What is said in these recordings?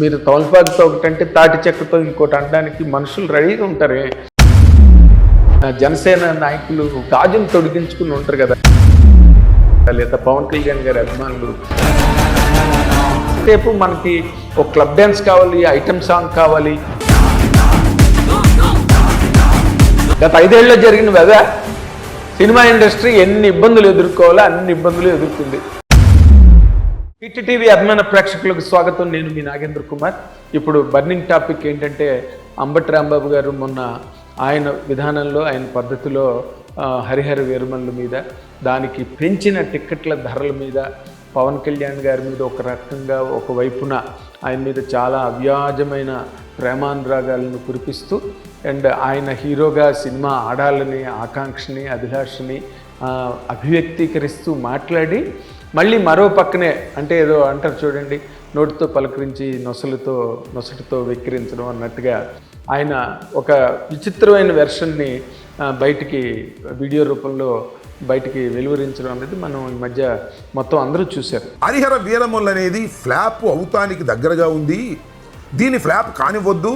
మీరు తమలపాకుతో ఒకటంటే తాటి చెక్కతో ఇంకోటి అనడానికి మనుషులు రెడీగా ఉంటారే. జనసేన నాయకులు గాజును తొడిగించుకుని ఉంటారు కదా. లేదా పవన్ కళ్యాణ్ గారి అభిమానులు. రేపు మనకి ఒక క్లబ్ డ్యాన్స్ కావాలి ఐటమ్ సాంగ్ కావాలి. గత ఐదేళ్ళలో జరిగిన వెద సినిమా ఇండస్ట్రీ ఎన్ని ఇబ్బందులు ఎదుర్కోవాలో అన్ని ఇబ్బందులు ఎదుర్కొంది. హిట్ టీవీ అభిమాన ప్రేక్షకులకు స్వాగతం. నేను మీ నాగేంద్ర కుమార్. ఇప్పుడు బర్నింగ్ టాపిక్ ఏంటంటే అంబటి రాంబాబు గారు మొన్న ఆయన విధానంలో ఆయన పద్ధతిలో హరిహర వీరమల్లు మీద దానికి పెంచిన టిక్కెట్ల ధరల మీద పవన్ కళ్యాణ్ గారి మీద ఒక రకంగా ఒక వైపున ఆయన మీద చాలా అవ్యాజమైన ప్రేమానురాగాలను కురిపిస్తూ అండ్ ఆయన హీరోగా సినిమా ఆడాలని ఆకాంక్షని అభిలాషని అభివ్యక్తీకరిస్తూ మాట్లాడి మళ్ళీ మరో పక్కనే అంటే ఏదో అంటారు చూడండి నోటితో పలకరించి నొసలుతో నొసటితో వెక్కిరించడం అన్నట్టుగా ఆయన ఒక విచిత్రమైన వెర్షన్ని బయటికి వీడియో రూపంలో బయటికి వెలువరించడం అనేది మనం ఈ మధ్య మొత్తం అందరూ చూశారు. హరిహర వీరములు అనేది ఫ్లాప్ అవుతానికి దగ్గరగా ఉంది. దీని ఫ్లాప్ కానివ్వద్దు.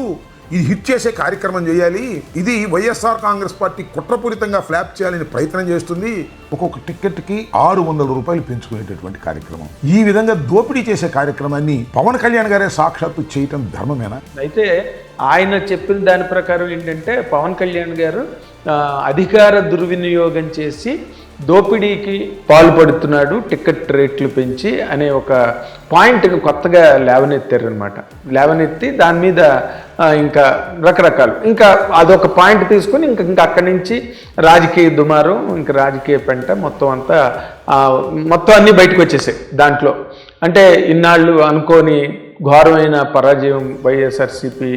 ఇది హిట్ చేసే కార్యక్రమం చేయాలి. ఇది వైఎస్ఆర్ కాంగ్రెస్ పార్టీ కుట్రపూరితంగా ఫ్లాప్ చేయాలని ప్రయత్నం చేస్తుంది. ఒక్కొక్క టిక్కెట్కి ఆరు వందల రూపాయలు పెంచుకునేటటువంటి కార్యక్రమం. ఈ విధంగా దోపిడీ చేసే కార్యక్రమాన్ని పవన్ కళ్యాణ్ గారే సాక్షాత్తు చేయటం ధర్మమేనా? అయితే ఆయన చెప్పిన దాని ప్రకారం ఏంటంటే పవన్ కళ్యాణ్ గారు అధికార దుర్వినియోగం చేసి దోపిడీకి పాల్పడుతున్నాడు టికెట్ రేట్లు పెంచి అనే ఒక పాయింట్ని కొత్తగా లేవనెత్తారనమాట లేవనెత్తి దాని మీద ఇంకా రకరకాలు. ఇంకా అదొక పాయింట్ తీసుకుని ఇంకా ఇంకా అక్కడి నుంచి రాజకీయ దుమారం ఇంకా రాజకీయ పెంట మొత్తం అంతా మొత్తం అన్నీ బయటకు వచ్చేసాయి దాంట్లో. అంటే ఇన్నాళ్ళు అనుకోని ఘోరమైన పరాజయం వైఎస్ఆర్సిపి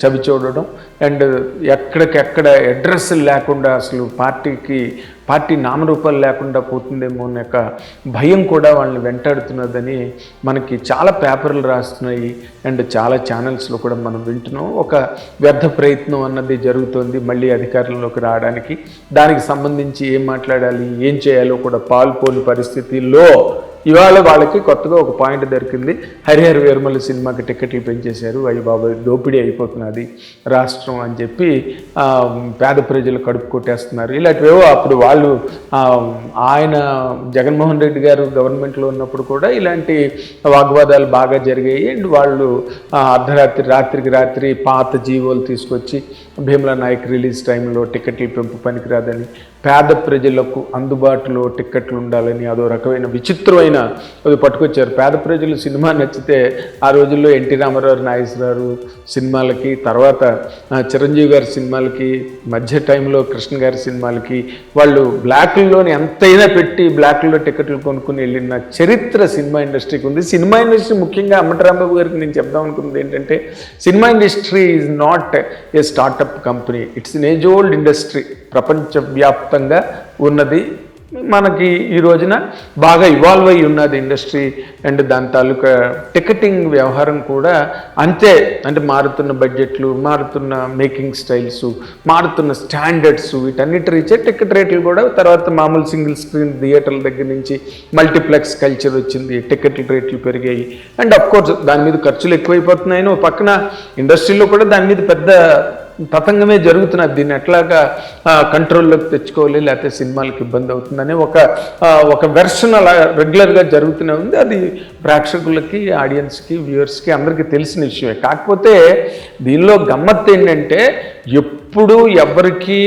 చవి చూడడం అండ్ ఎక్కడికెక్కడ అడ్రస్ లేకుండా అసలు పార్టీకి పార్టీ నామరూపాలు లేకుండా పోతుందేమో అనే యొక్క భయం కూడా వాళ్ళని వెంటాడుతున్నదని మనకి చాలా పేపర్లు రాస్తున్నాయి. అండ్ చాలా ఛానల్స్లో కూడా మనం వింటున్నాం. ఒక వ్యర్థ ప్రయత్నం అన్నది జరుగుతోంది మళ్ళీ అధికారంలోకి రావడానికి. దానికి సంబంధించి ఏం మాట్లాడాలి ఏం చేయాలో కూడా పాల్పోని పరిస్థితిలో ఇవాళ వాళ్ళకి కొత్తగా ఒక పాయింట్ దొరికింది. హరిహర వీరమల్లి సినిమాకి టికెట్లు పెంచేశారు అయ్యి బాబు దోపిడీ అయిపోతున్నది రాష్ట్రం అని చెప్పి పేద ప్రజలు కడుపు కొట్టేస్తున్నారు. ఇలాంటివేవో అప్పుడు వాళ్ళు ఆయన జగన్మోహన్ రెడ్డి గారు గవర్నమెంట్లో ఉన్నప్పుడు కూడా ఇలాంటి వాగ్వాదాలు బాగా జరిగాయి. అండ్ వాళ్ళు అర్ధరాత్రి రాత్రికి రాత్రి పాత జీవోలు తీసుకొచ్చి భీమలా నాయక్ రిలీజ్ టైంలో టికెట్లు పెంపు పనికిరాదని పేద ప్రజలకు అందుబాటులో టిక్కెట్లు ఉండాలని అదో రకమైన విచిత్రమైన అది పట్టుకొచ్చారు. పేద ప్రజలు సినిమా నచ్చితే ఆ రోజుల్లో ఎన్టీ రామారావు నాగేశ్వరరావు సినిమాలకి తర్వాత చిరంజీవి గారి సినిమాలకి మధ్య టైంలో కృష్ణ గారి సినిమాలకి వాళ్ళు బ్లాక్లోని ఎంతైనా పెట్టి బ్లాక్లో టికెట్లు కొనుక్కుని వెళ్ళిన చరిత్ర సినిమా ఇండస్ట్రీకి ఉంది. సినిమా ఇండస్ట్రీ ముఖ్యంగా అమ్మటరాంబాబు గారికి నేను చెప్దాం అనుకున్నది ఏంటంటే cinema industry is not a startup company it's an age old industry ప్రపంచవ్యాప్తంగా ఉన్నది. మనకి ఈ రోజున బాగా ఇవాల్వ్ అయి ఉన్నది ఇండస్ట్రీ అండ్ దాని తాలూకా టికెటింగ్ వ్యవహారం కూడా అంతే. అంటే మారుతున్న బడ్జెట్లు మారుతున్న మేకింగ్ స్టైల్స్ మారుతున్న స్టాండర్డ్స్ వీటన్నిటి రీచే టికెట్ రేట్లు కూడా తర్వాత మామూలు సింగిల్ స్క్రీన్ థియేటర్ల దగ్గర నుంచి మల్టీప్లెక్స్ కల్చర్ వచ్చింది. టికెట్ల రేట్లు పెరిగాయి. అండ్ అఫ్ కోర్స్ దాని మీద ఖర్చులు ఎక్కువైపోతున్నాయి. పక్కన ఇండస్ట్రీలో కూడా దాని మీద పెద్ద తతంగమే జరుగుతున్నది దీన్ని ఎట్లాగా కంట్రోల్లోకి తెచ్చుకోవాలి లేకపోతే సినిమాలకు ఇబ్బంది అవుతుందని ఒక ఒక వెర్షన్ అలా రెగ్యులర్గా జరుగుతూనే ఉంది. అది ప్రేక్షకులకి ఆడియన్స్కి వ్యూవర్స్కి అందరికీ తెలిసిన విషయమే. కాకపోతే దీనిలో గమ్మత్తు ఏంటంటే ఎప్పుడు ఎవరికి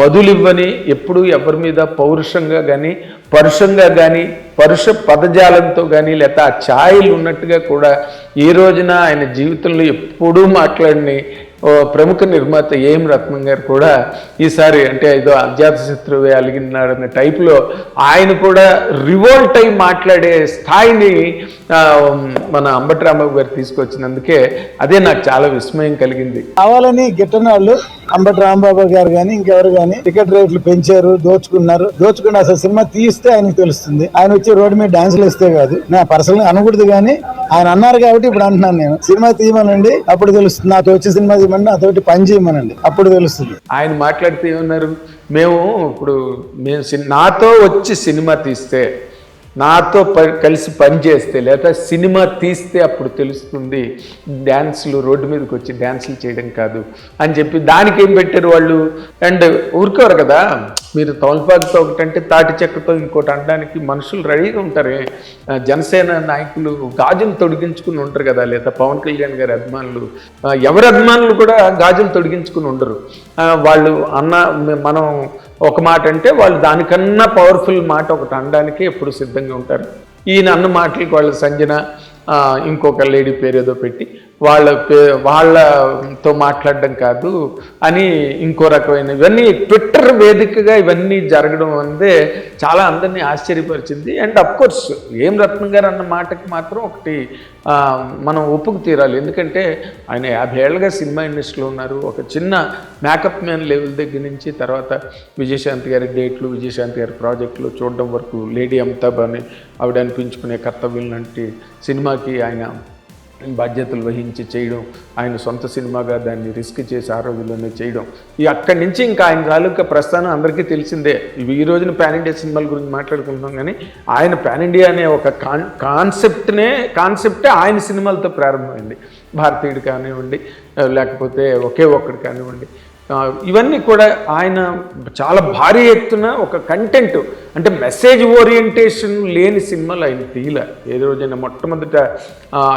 బదులివ్వని ఎప్పుడు ఎవరి మీద పౌరుషంగా కానీ పరుషంగా కానీ పరుష పదజాలంతో కానీ లేకపోతే ఆ ఛాయలు ఉన్నట్టుగా కూడా ఈ రోజున ఆయన జీవితంలో ఎప్పుడూ మాట్లాడిని ప్రముఖ నిర్మాత ఏం రత్నం గారు కూడా ఈసారి అంటే ఏదో అజాత శత్రువే అలిగినాడు అనే టైప్లో ఆయన కూడా రివోల్ట్ అయి మాట్లాడే స్థాయిని మన అంబటి రామ గారు తీసుకొచ్చినందుకే అదే నాకు చాలా విస్మయం కలిగింది. కావాలని గిట్టని వాళ్ళు అంబటి రాంబాబు గారు కానీ ఇంకెవరు కానీ టికెట్ రేట్లు పెంచారు దోచుకున్నారు. దోచుకుని అసలు సినిమా తీస్తే ఆయనకు తెలుస్తుంది. ఆయన వచ్చి రోడ్డు మీద డాన్సులు ఇస్తే కాదు. నా పర్సనల్ అనకూడదు కానీ ఆయన అన్నారు కాబట్టి ఇప్పుడు అంటున్నాను నేను. సినిమా తీయమనండి అప్పుడు తెలుస్తుంది. నాతో వచ్చి సినిమా తీయమని నాతోటి పని చేయమనండి. అప్పుడు తెలుస్తుంది. ఆయన మాట్లాడితే ఏమన్నారు? మేము ఇప్పుడు మేము నాతో వచ్చి సినిమా తీస్తే నాతో ప కలిసి పని చేస్తే లేదా సినిమా తీస్తే అప్పుడు తెలుస్తుంది డ్యాన్సులు రోడ్డు మీదకి వచ్చి డ్యాన్సులు చేయడం కాదు అని చెప్పి దానికి ఏం పెట్టారు వాళ్ళు? అండ్ ఊరుకోరు కదా? మీరు తోల్పాకుతో ఒకటంటే తాటి చెక్కతో ఇంకోటి అనడానికి మనుషులు రెడీగా ఉంటారే. జనసేన నాయకులు గాజును తొడిగించుకుని ఉంటారు కదా లేదా పవన్ కళ్యాణ్ గారి అభిమానులు. ఎవరి అభిమానులు కూడా గాజులు తొడిగించుకుని ఉండరు. వాళ్ళు అన్న మనం ఒక మాట అంటే వాళ్ళు దానికన్నా పవర్ఫుల్ మాట ఒకటి అనడానికి ఎప్పుడు సిద్ధంగా ఉంటారు. ఈయన అన్న మాటలకి వాళ్ళ సంజన ఇంకొక లేడీ పేరు ఏదో పెట్టి వాళ్ళ పే వాళ్ళతో మాట్లాడడం కాదు అని ఇంకో రకమైన ఇవన్నీ ట్విట్టర్ వేదికగా ఇవన్నీ జరగడం అందే చాలా అందరినీ ఆశ్చర్యపరిచింది. అండ్ కోర్స్ ఏం రత్నం గారు అన్న మాటకి మాత్రం ఒకటి మనం ఒప్పుకు తీరాలి. ఎందుకంటే ఆయన యాభై ఏళ్ళుగా సినిమా ఇండస్ట్రీలో ఉన్నారు. ఒక చిన్న మేకప్ మ్యాన్ లెవెల్ దగ్గర నుంచి తర్వాత విజయశాంతి గారి డేట్లు విజయశాంతి గారి ప్రాజెక్టులు చూడడం వరకు లేడీ అమితాబ్ అని ఆవిడ అనిపించుకునే కర్తవ్యం లాంటి సినిమాకి ఆయన బాధ్యతలు వహించి చేయడం ఆయన సొంత సినిమాగా దాన్ని రిస్క్ చేసి ఆ రోజుల్లోనే చేయడం. ఈ అక్కడి నుంచి ఇంకా ఆయన తాలూకా ప్రస్థానం అందరికీ తెలిసిందే. ఇవి ఈ రోజున పాన్ ఇండియా సినిమాల గురించి మాట్లాడుకుంటున్నాం కానీ ఆయన పాన్ ఇండియా అనే ఒక కాన్ కాన్సెప్ట్నే కాన్సెప్టే ఆయన సినిమాలతో ప్రారంభమైంది. భారతీయుడు కానివ్వండి లేకపోతే ఒకే ఒక్కడు కానివ్వండి ఇవన్నీ కూడా ఆయన చాలా భారీ ఎత్తున ఒక కంటెంట్ అంటే మెసేజ్ ఓరియంటేషన్ లేని సినిమాలు ఆయన తీయలే. ఏ రోజైనా మొట్టమొదట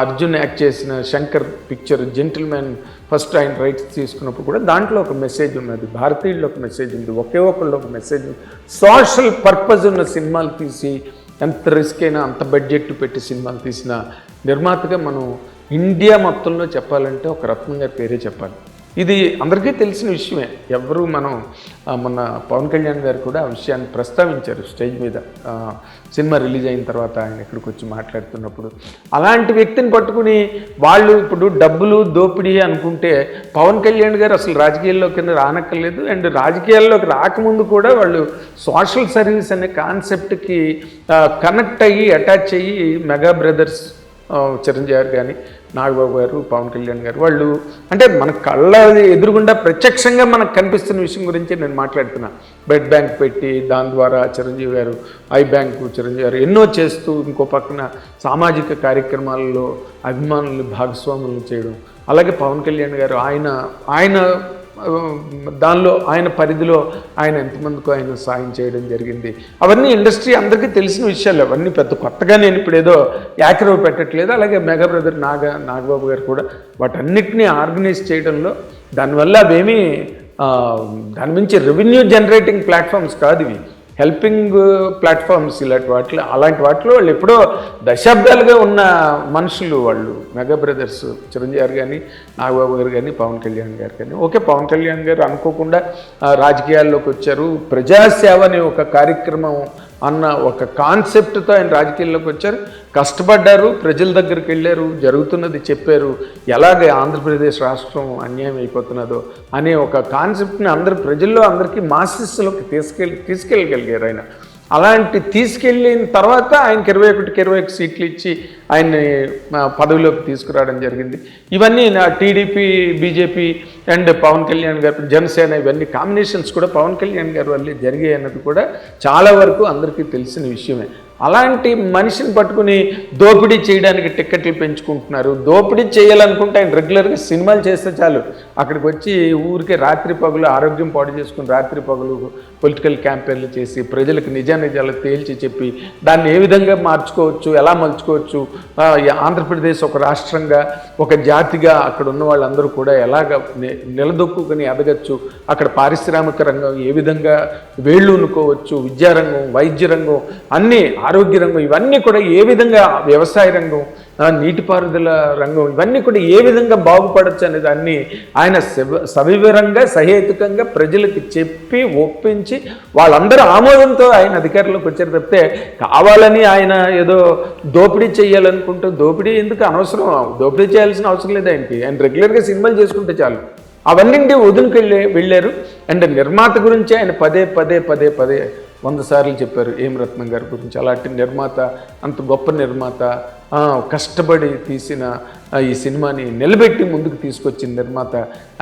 అర్జున్ యాక్ట్ చేసిన Shankar picture gentleman first ఆయన రైట్స్ తీసుకున్నప్పుడు కూడా దాంట్లో ఒక మెసేజ్ ఉన్నది. భారతీయుల్లో ఒక మెసేజ్ ఉంది. ఒకే ఒకళ్ళు ఒక మెసేజ్ ఉంది. సోషల్ పర్పస్ ఉన్న సినిమాలు తీసి ఎంత రిస్క్ అయినా అంత బడ్జెట్ పెట్టి సినిమాలు తీసిన నిర్మాతగా మనం ఇండియా మొత్తంలో చెప్పాలంటే ఒక రత్నంగా పేరే చెప్పాలి. ఇది అందరికీ తెలిసిన విషయమే. ఎవరు మనం మొన్న పవన్ కళ్యాణ్ గారు కూడా ఆ విషయాన్ని ప్రస్తావించారు స్టేజ్ మీద. సినిమా రిలీజ్ అయిన తర్వాత ఆయన ఇక్కడికి వచ్చి మాట్లాడుతున్నప్పుడు. అలాంటి వ్యక్తిని పట్టుకుని వాళ్ళు ఇప్పుడు డబ్బులు దోపిడీ అనుకుంటే పవన్ కళ్యాణ్ గారు అసలు రాజకీయాల్లో కింద రానక్కర్లేదు. అండ్ రాజకీయాల్లోకి రాకముందు కూడా వాళ్ళు సోషల్ సర్వీస్ అనే కాన్సెప్ట్కి కనెక్ట్ అయ్యి అటాచ్ అయ్యి మెగా బ్రదర్స్ చిరంజీవి గారు కానీ నాగబాబు గారు పవన్ కళ్యాణ్ గారు వాళ్ళు అంటే మన కళ్ళ ఎదురుగుండా ప్రత్యక్షంగా మనకు కనిపిస్తున్న విషయం గురించి నేను మాట్లాడుతున్నా. బెడ్ బ్యాంక్ పెట్టి దాని ద్వారా చిరంజీవి గారు ఐ బ్యాంకు చిరంజీవి గారు ఎన్నో చేస్తూ ఇంకో పక్కన సామాజిక కార్యక్రమాల్లో అభిమానులు భాగస్వాములు చేయడం. అలాగే పవన్ కళ్యాణ్ గారు ఆయన ఆయన దానిలో ఆయన పరిధిలో ఆయన ఎంతమందికో ఆయన సాయం చేయడం జరిగింది. అవన్నీ ఇండస్ట్రీ అందరికీ తెలిసిన విషయాలు అవన్నీ పెద్ద కొత్తగా నేను ఇప్పుడు ఏదో యాక్రవ్ పెట్టట్లేదు. అలాగే మెగా బ్రదర్ నాగ నాగబాబు గారు కూడా వాటన్నిటినీ ఆర్గనైజ్ చేయడంలో దానివల్ల అవేమీ దాని నుంచి రెవెన్యూ జనరేటింగ్ ప్లాట్ఫామ్స్ కాదు ఇవి. హెల్పింగ్ ప్లాట్ఫామ్స్ ఇలాంటి వాటిలో అలాంటి వాటిలో వాళ్ళు ఎప్పుడో దశాబ్దాలుగా ఉన్న మనుషులు వాళ్ళు. మెగా బ్రదర్స్ చిరంజీవి గారు కానీ నాగబాబు గారు కానీ పవన్ కళ్యాణ్ గారు కానీ. ఓకే పవన్ కళ్యాణ్ గారు అనుకోకుండా రాజకీయాల్లోకి వచ్చారు. ప్రజాసేవ అనే ఒక కార్యక్రమం అన్న ఒక కాన్సెప్ట్తో ఆయన రాజకీయాల్లోకి వచ్చారు. కష్టపడ్డారు ప్రజల దగ్గరికి వెళ్ళారు జరుగుతున్నది చెప్పారు. ఎలాగ ఆంధ్రప్రదేశ్ రాష్ట్రం అన్యాయం అయిపోతున్నదో అనే ఒక కాన్సెప్ట్ని అందరు ప్రజల్లో అందరికీ మాసిస్లోకి తీసుకెళ్ళి తీసుకెళ్ళగలిగారు ఆయన. అలాంటి తీసుకెళ్ళిన తర్వాత ఆయనకి ఇరవై ఒకటికి ఇరవై ఒక సీట్లు ఇచ్చి ఆయన్ని పదవిలోకి తీసుకురావడం జరిగింది. ఇవన్నీ నా TDP BJP and Pawan Kalyan garu Janasena ఇవన్నీ కాంబినేషన్స్ కూడా పవన్ కళ్యాణ్ గారి వల్లే జరిగాయి అన్నది కూడా చాలా వరకు అందరికీ తెలిసిన విషయమే. అలాంటి మనిషిని పట్టుకుని దోపిడీ చేయడానికి టిక్కెట్లు పెంచుకుంటున్నారు. దోపిడీ చేయాలనుకుంటే ఆయన రెగ్యులర్గా సినిమాలు చేస్తే చాలు. అక్కడికి వచ్చి ఊరికే రాత్రి పగులు ఆరోగ్యం పాడు చేసుకుని రాత్రి పగులు పొలిటికల్ క్యాంపెయిన్లు చేసి ప్రజలకు నిజా నిజాలు తేల్చి చెప్పి దాన్ని ఏ విధంగా మార్చుకోవచ్చు ఎలా మలుచుకోవచ్చు ఆంధ్రప్రదేశ్ ఒక రాష్ట్రంగా ఒక జాతిగా అక్కడ ఉన్న వాళ్ళందరూ కూడా ఎలాగ నిలదొక్కుని ఎదగచ్చు అక్కడ పారిశ్రామిక రంగం ఏ విధంగా వేళ్ళు ఉనుకోవచ్చు విద్యారంగం వైద్య రంగం అన్నీ ఆరోగ్య రంగం ఇవన్నీ కూడా ఏ విధంగా వ్యవసాయ రంగం నీటిపారుదల రంగం ఇవన్నీ కూడా ఏ విధంగా బాగుపడచ్చు అనే దాన్ని ఆయన సవివరంగా సహేతుకంగా ప్రజలకు చెప్పి ఒప్పించి వాళ్ళందరూ ఆమోదంతో ఆయన అధికారంలోకి వచ్చారు తప్పితే కావాలని ఆయన ఏదో దోపిడీ చేయాలనుకుంటూ దోపిడీ ఎందుకు అనవసరం? దోపిడీ చేయాల్సిన అవసరం లేదు ఆయనకి. ఆయన రెగ్యులర్గా సినిమాలు చేసుకుంటే చాలు. అవన్నీ వదులుకు వెళ్ళారు. అండ్ నిర్మాత గురించి ఆయన పదే పదే పదే పదే వంద సార్లు చెప్పారు. ఏం రత్నం గారి గురించి. అలాంటి నిర్మాత అంత గొప్ప నిర్మాత కష్టపడి తీసిన ఈ సినిమాని నిలబెట్టి ముందుకు తీసుకొచ్చిన నిర్మాత.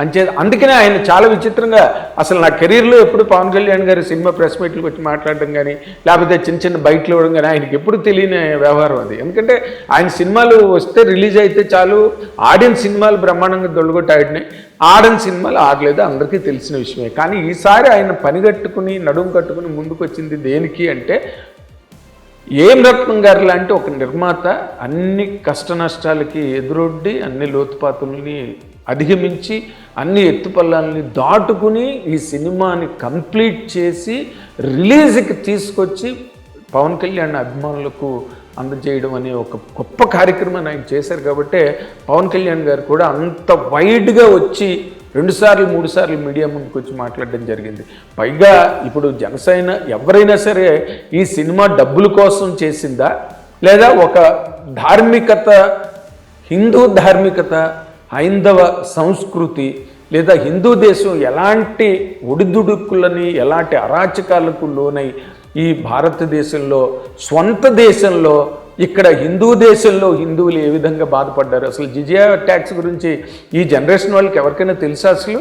అంచే అందుకనే ఆయన చాలా విచిత్రంగా అసలు నా కెరీర్లో ఎప్పుడు పవన్ కళ్యాణ్ గారి సినిమా ప్రెస్ మీట్లకు వచ్చి మాట్లాడడం కానీ లేకపోతే చిన్న చిన్న బయటలు ఇవ్వడం కానీ ఆయనకి ఎప్పుడు తెలియని వ్యవహారం అది. ఎందుకంటే ఆయన సినిమాలు వస్తే రిలీజ్ అయితే చాలు ఆడిన సినిమాలు బ్రహ్మాండంగా దొల్లగొట్టి ఆడినాయి ఆడని సినిమాలు ఆడలేదు అందరికీ తెలిసిన విషయమే. కానీ ఈసారి ఆయన పనిగట్టుకుని నడుము కట్టుకుని ముందుకు వచ్చింది దేనికి అంటే ఏం రత్నం గారు లాంటి ఒక నిర్మాత అన్ని కష్ట నష్టాలకి ఎదురొడ్డి అన్ని లోతుపాతుల్ని అధిగమించి అన్ని ఎత్తుపల్లాలని దాటుకుని ఈ సినిమాని కంప్లీట్ చేసి రిలీజ్కి తీసుకొచ్చి పవన్ కళ్యాణ్ అభిమానులకు అందజేయడం అనే ఒక గొప్ప కార్యక్రమాన్ని ఆయన చేశారు. కాబట్టే పవన్ కళ్యాణ్ గారు కూడా అంత వైడ్గా వచ్చి రెండుసార్లు మూడు సార్లు మీడియా ముందుకు వచ్చి మాట్లాడడం జరిగింది. పైగా ఇప్పుడు జనసేన ఎవరైనా సరే ఈ సినిమా డబ్బుల కోసం చేసిందా? లేదా ఒక ధార్మికత హిందూ ధార్మికత హైందవ సంస్కృతి లేదా హిందూ దేశం ఎలాంటి ఒడిదుడుకులని ఎలాంటి అరాచకాలకు లోనై ఈ భారతదేశంలో స్వంత దేశంలో ఇక్కడ హిందూ దేశంలో హిందువులు ఏ విధంగా బాధపడ్డారు? అసలు జిజియా ట్యాక్స్ గురించి ఈ జనరేషన్ వాళ్ళకి ఎవరికైనా తెలుసా అసలు?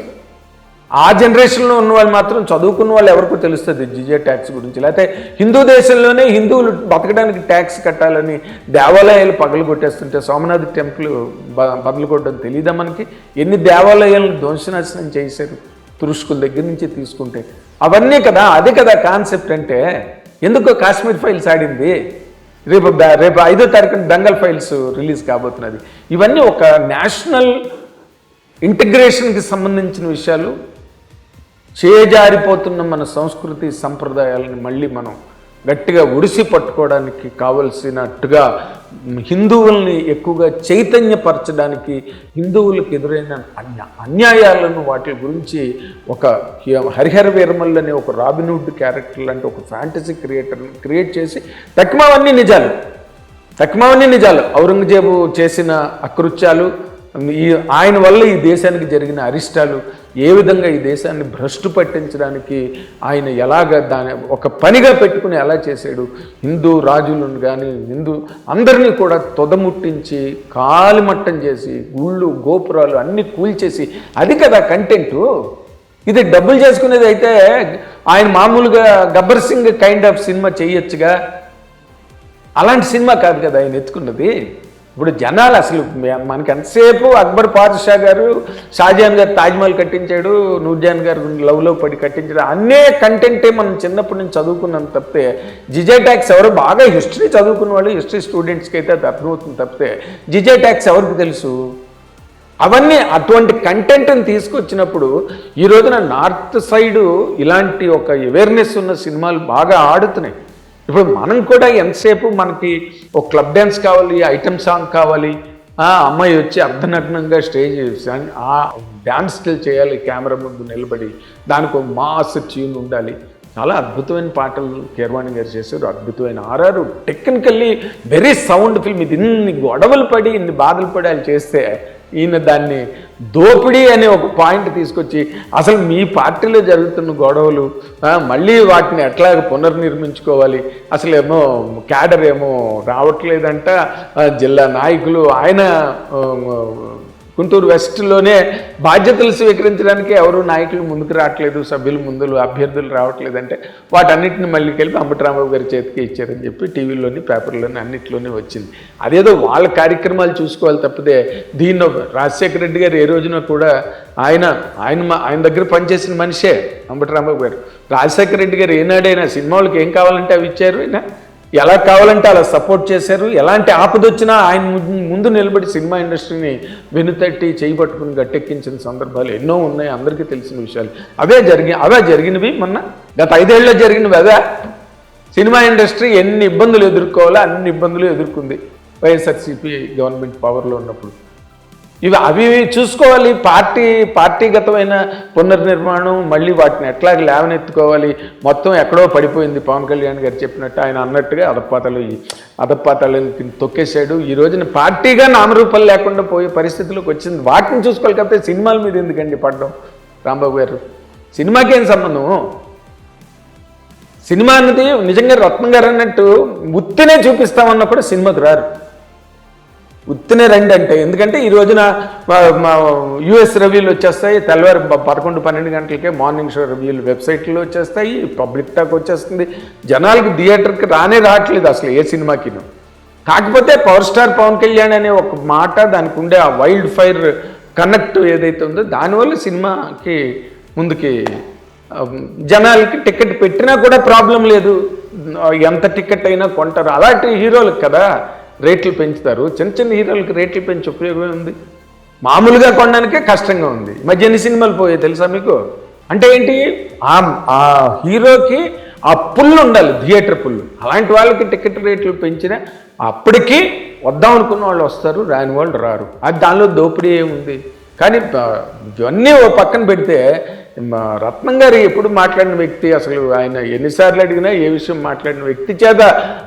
ఆ జనరేషన్లో ఉన్న వాళ్ళు మాత్రం చదువుకున్న వాళ్ళు ఎవరికో తెలుస్తుంది జిజియా ట్యాక్స్ గురించి. లేకపోతే హిందూ దేశంలోనే హిందువులు బతకడానికి ట్యాక్స్ కట్టాలని దేవాలయాలు పగలు కొట్టేస్తుంటే సోమనాథ్ టెంపుల్ పగలు బదులు కొట్టడం తెలియదా మనకి? ఎన్ని దేవాలయాలను ధ్వంసనాశనం చేశారు? తురుష్కుల దగ్గర నుంచి తీసుకుంటే. అవన్నీ కదా అదే కదా కాన్సెప్ట్ అంటే. ఎందుకో కాశ్మీర్ ఫైల్స్ ఆడింది? రేపు రేపు ఐదో తారీఖున దంగల్ ఫైల్స్ రిలీజ్ కాబోతున్నది. ఇవన్నీ ఒక నేషనల్ ఇంటిగ్రేషన్కి సంబంధించిన విషయాలు చేజారిపోతున్న మన సంస్కృతి సంప్రదాయాలను మళ్ళీ మనం గట్టిగా ఉడిసి పట్టుకోవడానికి కావలసినట్టుగా హిందువుల్ని ఎక్కువగా చైతన్యపరచడానికి హిందువులకు ఎదురైన అన్య అన్యాయాలను వాటి గురించి ఒక హరిహర వీరమల్ అనే ఒక రాబిన్వుడ్ క్యారెక్టర్ లాంటి ఒక ఫ్యాంటసీ క్రియేటర్ని క్రియేట్ చేసి తక్మావన్నీ నిజాలు. తక్మావన్నీ నిజాలు. ఔరంగజేబు చేసిన అకృత్యాలు ఈ ఆయన వల్ల ఈ దేశానికి జరిగిన అరిష్టాలు ఏ విధంగా ఈ దేశాన్ని భ్రష్టు పట్టించడానికి ఆయన ఎలాగ దాని ఒక పనిగా పెట్టుకుని ఎలా చేశాడు? హిందూ రాజులను కానీ హిందూ అందరినీ కూడా తొదముట్టించి కాలిమట్టం చేసి గుళ్ళు గోపురాలు అన్నీ కూల్చేసి అది కదా కంటెంటు ఇది డబ్బులు చేసుకునేది అయితే ఆయన మామూలుగా Gabbar Singh kind of cinema చేయొచ్చుగా. అలాంటి సినిమా కాదు కదా ఆయన ఎత్తుకున్నది. ఇప్పుడు జనాలు అసలు మనకి ఎంతసేపు అక్బర్ పాదుషా గారు షాజహాన్ గారు తాజ్మహల్ కట్టించాడు నూర్జాన్ గారు లవ్లో పడి కట్టించాడు అన్నే కంటెంటే మనం చిన్నప్పటి నుంచి చదువుకున్నాం తప్పితే జిజే ట్యాక్స్ ఎవరు బాగా హిస్టరీ చదువుకున్న వాళ్ళు హిస్టరీ స్టూడెంట్స్కి అయితే అది అర్థమవుతుంది తప్పితే జిజే ట్యాక్స్ ఎవరికి తెలుసు? అవన్నీ అటువంటి కంటెంట్ని తీసుకొచ్చినప్పుడు ఈ రోజున నార్త్ సైడు ఇలాంటి ఒక అవేర్నెస్ ఉన్న సినిమాలు బాగా ఆడుతున్నాయి. ఇప్పుడు మనం కూడా ఎంతసేపు మనకి ఒక క్లబ్ డ్యాన్స్ కావాలి ఐటమ్ సాంగ్ కావాలి ఆ అమ్మాయి వచ్చి అర్ధనగ్నంగా స్టేజ్ సాంగ్- ఆ డ్యాన్స్ చేయాలి కెమెరా ముందు నిలబడి దానికి ఒక మాస్ ట్యూన్ ఉండాలి. చాలా అద్భుతమైన పాటలు కీర్వాణి గారు చేశారు అద్భుతమైన RR. Technically very sound film ఇది ఇన్ని గొడవలు పడి ఇన్ని బాధలు పడి వాళ్ళు చేస్తే ఈయన దాన్ని దోపిడీ అనే ఒక పాయింట్ తీసుకొచ్చి అసలు మీ పార్టీలో జరుగుతున్న గొడవలు మళ్ళీ వాటిని ఎట్లా పునర్నిర్మించుకోవాలి? అసలు ఏమో క్యాడర్ ఏమో రావట్లేదంట. జిల్లా నాయకులు ఆయన గుంటూరు వెస్ట్లోనే బాధ్యతలు స్వీకరించడానికి ఎవరు నాయకులు ముందుకు రావట్లేదు సభ్యులు ముందులు అభ్యర్థులు రావట్లేదంటే వాటన్నిటిని మళ్ళీ కలిపి అంబటరాంబాబు గారి చేతికి ఇచ్చారని చెప్పి టీవీలోని పేపర్లోని అన్నిట్లోనే వచ్చింది. అదేదో వాళ్ళ కార్యక్రమాలు చూసుకోవాలి తప్పితే దీన్ని రాజశేఖర రెడ్డి గారు ఏ రోజున కూడా ఆయన ఆయన మా- ఆయన దగ్గర పనిచేసిన మనిషే అంబటరాంబాబు గారు. రాజశేఖర రెడ్డి గారు ఏనాడైనా సినిమాలకు ఏం కావాలంటే అవి ఇచ్చారు ఆయన? ఎలా కావాలంటే అలా సపోర్ట్ చేశారు. ఎలాంటి ఆపదొచ్చినా ఆయన ముందు నిలబడి సినిమా ఇండస్ట్రీని వెనుతట్టి చేయి పట్టుకుని గట్టెక్కించిన సందర్భాలు ఎన్నో ఉన్నాయి. అందరికీ తెలిసిన విషయాలు. అవే జరిగి అవే జరిగినవి మొన్న. గత ఐదేళ్ళలో జరిగినవి అవే. సినిమా ఇండస్ట్రీ ఎన్ని ఇబ్బందులు ఎదుర్కోవాలో అన్ని ఇబ్బందులు ఎదుర్కొంది. వైఎస్ఆర్సీపీ గవర్నమెంట్ పవర్లో ఉన్నప్పుడు. ఇవి అవి చూసుకోవాలి పార్టీ పార్టీగతమైన పునర్నిర్మాణం మళ్ళీ వాటిని ఎట్లా లేవనెత్తుకోవాలి మొత్తం ఎక్కడో పడిపోయింది పవన్ కళ్యాణ్ గారు చెప్పినట్టు ఆయన అన్నట్టుగా అదపాతలు అదపాతలు తొక్కేశాడు. ఈ రోజున పార్టీగా నామరూపాలు లేకుండా పోయే పరిస్థితిలోకి వచ్చింది. వాటిని చూసుకోవాలి కాకపోతే సినిమాల మీద ఎందుకండి పడడం రాంబాబు గారు? సినిమాకి ఏం సంబంధం? సినిమా అన్నది నిజంగా రత్నం గారు అన్నట్టు ఉత్తినే చూపిస్తామన్నా కూడా రారు. ఉత్తనే రండి అంటే. ఎందుకంటే ఈ రోజున యుఎస్ రివ్యూలు వచ్చేస్తాయి. తెల్లవారు పదకొండు పన్నెండు గంటలకే మార్నింగ్ షో రివ్యూలు వెబ్సైట్లో వచ్చేస్తాయి. పబ్లిక్ టాక్ వచ్చేస్తుంది. జనాలకి థియేటర్కి రానే రావట్లేదు అసలు ఏ సినిమాకిను కాకపోతే పవర్ స్టార్ పవన్ కళ్యాణ్ అనే ఒక మాట దానికి ఉండే ఆ వైల్డ్ ఫైర్ కనెక్ట్ ఏదైతే ఉందో దానివల్ల సినిమాకి ముందుకి జనాలకి టికెట్ పెట్టినా కూడా ప్రాబ్లం లేదు. ఎంత టికెట్ అయినా కొంటారు. అలాంటి హీరోలకు కదా. రేట్లు పెంచుతారు. చిన్న చిన్న హీరోలకు రేట్లు పెంచి ఉపయోగం ఉంది మామూలుగా కొనడానికే కష్టంగా ఉంది. మధ్య ఎన్ని సినిమాలు పోయాయి తెలుసా మీకు? అంటే ఏంటి? ఆ ఆ హీరోకి ఆ పుల్లు ఉండాలి థియేటర్ పుల్లు. అలాంటి వాళ్ళకి టికెట్ రేట్లు పెంచిన అప్పటికి వద్దాం అనుకున్న వాళ్ళు వస్తారు రాని వాళ్ళు రారు. అది దానిలో దోపిడీ ఏముంది? కానీ ఇవన్నీ ఓ పక్కన పెడితే రత్నం గారు ఎప్పుడు మాట్లాడిన వ్యక్తి అసలు ఆయన ఎన్నిసార్లు అడిగినా ఏ విషయం మాట్లాడిన వ్యక్తి చేత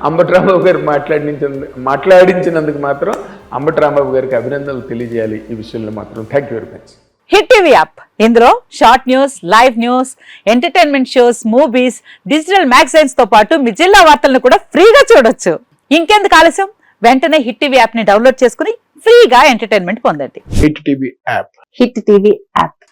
అంబటి రాంబాబు గారు మాట్లాడించిన మాట్లాడించినందుకు మాత్రం అంబటి రాంబాబు గారికి అభినందనలు తెలియజేయాలి. ఈ విషయంలో మాత్రం thank you very much hit TV app. ఇందులో short news live news entertainment shows movies digital మ్యాగజైన్స్తో పాటు మీ జిల్లా వార్తలను కూడా ఫ్రీగా చూడొచ్చు. ఇంకెందుకు ఆలస్యం? వెంటనే హిట్ టీవీ యాప్ని డౌన్లోడ్ చేసుకుని ఫ్రీగా ఎంటర్టైన్మెంట్ పొందండి. Hit TV app. Hit TV app.